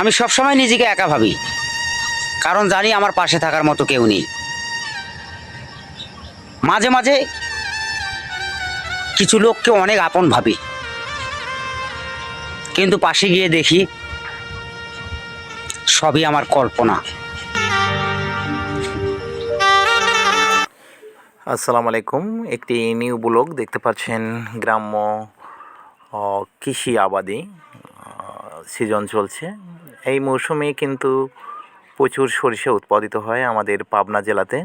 আমি সবসময় নিজেকে একা ভাবি। কারণ জানি আমার পাশে থাকার মতো কেউ নেই। মাঝে মাঝে কিছু লোককে অনেক আপন ভাবি। কিন্তু পাশে গিয়ে দেখি সবই আমার কল্পনা। আসসালামু আলাইকুম, একটি নিউ ব্লগ দেখতে পাচ্ছেন গ্রাম্য কৃষি আবাদি সিজন চলছে এই মৌসুমে কিন্তু প্রচুর সরিষা উৎপাদিত হয় আমাদের পাবনা জেলাতে।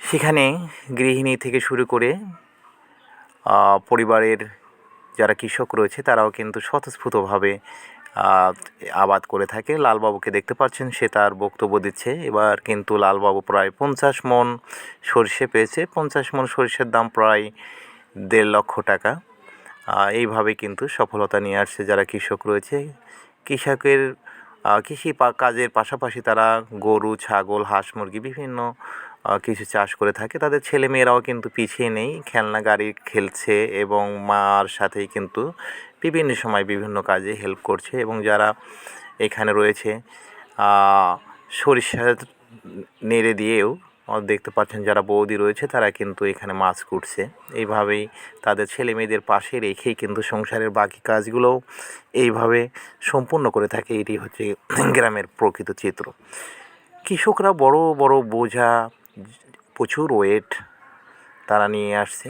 সেখানে গৃহিণী থেকে শুরু করে পরিবারের যারা কৃষক রয়েছে তারাও কিন্তু স্বতঃস্ফূর্তভাবে আবাদ করে থাকে। লালবাবুকে দেখতে পাচ্ছেন, সে তার বক্তব্য দিচ্ছে। এবার কিন্তু লালবাবু প্রায় পঞ্চাশ মন সরষে পেয়েছে। পঞ্চাশ মন সরষের দাম প্রায় দেড় লক্ষ টাকা। এইভাবে কিন্তু সফলতা নিয়ে আসছে যারা কৃষক রয়েছে। কৃষকের কৃষি কাজের পাশাপাশি তারা গরু, ছাগল, হাঁস, মুরগি বিভিন্ন কিছু চাষ করে থাকে। তাদের ছেলে মেয়েরাও কিন্তু পিছিয়ে নেই। খেলনা, গাড়ি খেলছে এবং মার সাথেই কিন্তু বিভিন্ন সময় বিভিন্ন কাজে হেল্প করছে এবং যারা এখানে রয়েছে সরিষা নেড়ে দিয়েও দেখতে পাচ্ছেন যারা বৌদি রয়েছে, তারা কিন্তু এখানে মাছ কুটছে। এইভাবেই তাদের ছেলে মেয়েদের পাশে রেখেই কিন্তু সংসারের বাকি কাজগুলোও এইভাবে সম্পূর্ণ করে থাকে। এটি হচ্ছে গ্রামের প্রকৃত চিত্র। কৃষকরা বড় বড় বোঝা, প্রচুর ওয়েট তারা নিয়ে আসছে।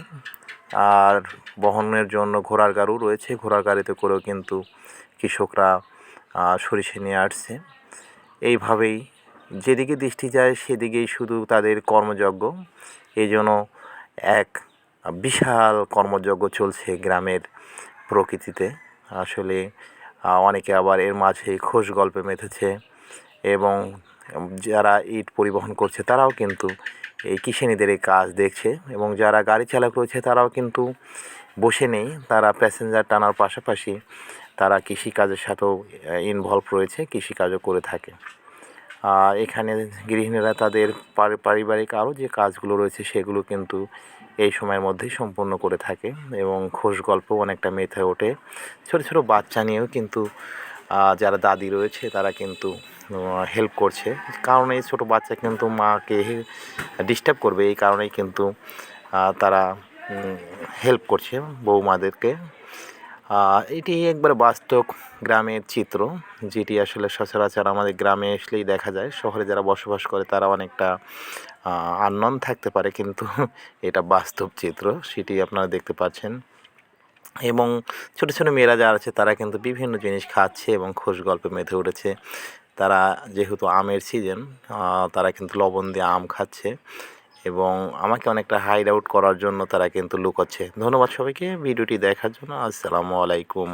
আর বহনের জন্য ঘোড়ার গাড়ু রয়েছে। ঘোড়ার গাড়িতে করেও কিন্তু কৃষকরা সরিষা নিয়ে আসছে। এইভাবেই যেদিকে দৃষ্টি যায় সেদিকেই শুধু তাদের কর্মযজ্ঞ। এই জন্য এক বিশাল কর্মযজ্ঞ চলছে গ্রামের প্রকৃতিতে। আসলে অনেকে আবার এর মাঝে খোশ গল্পে মেতেছে এবং যারা ইট পরিবহন করছে তারাও কিন্তু এই কৃষিনীদের এই কাজ দেখছে এবং যারা গাড়ি চালক রয়েছে তারাও কিন্তু বসে নেই। তারা প্যাসেঞ্জার টানার পাশাপাশি তারা কৃষিকাজের সাথেও ইনভলভ রয়েছে, কৃষিকাজও করে থাকে। আহ, এখানে গৃহিণীরা তাদের পারিবারিক আরও যে কাজগুলো রয়েছে সেগুলো কিন্তু এই সময়ের মধ্যেই সম্পূর্ণ করে থাকে এবং খোশ গল্প অনেকটা মেথে ওঠে। ছোটো ছোটো বাচ্চা নিয়েও কিন্তু যারা দাদি রয়েছে তারা কিন্তু হেল্প করছে। কারণ এই ছোটো বাচ্চা কিন্তু মাকে ডিস্টার্ব করবে। এই কারণেই কিন্তু তারা হেল্প করছে বৌমাদেরকে। এটি একবার বাস্তব গ্রামের চিত্র, যেটি আসলে সচরাচর আমাদের গ্রামে আসলেই দেখা যায়। শহরে যারা বসবাস করে তারা অনেকটা আনন্দ থাকতে পারে, কিন্তু এটা বাস্তব চিত্র, সেটি আপনারা দেখতে পাচ্ছেন। এবং ছোটো ছোটো মেয়েরা যারা আছে, তারা কিন্তু বিভিন্ন জিনিস খাচ্ছে এবং খোশ গল্পে মেতে উঠেছে। তারা যেহেতু আমের সিজন তারা কিন্তু লবণ দিয়ে আম খাচ্ছে। এবং আমাকে অনেকটা হাইড আউট করার জন্য তারা কিন্তু লুকোচ্ছে। ধন্যবাদ সবাইকে। ভিডিওটি দেখার জন্য আসসালামু আলাইকুম।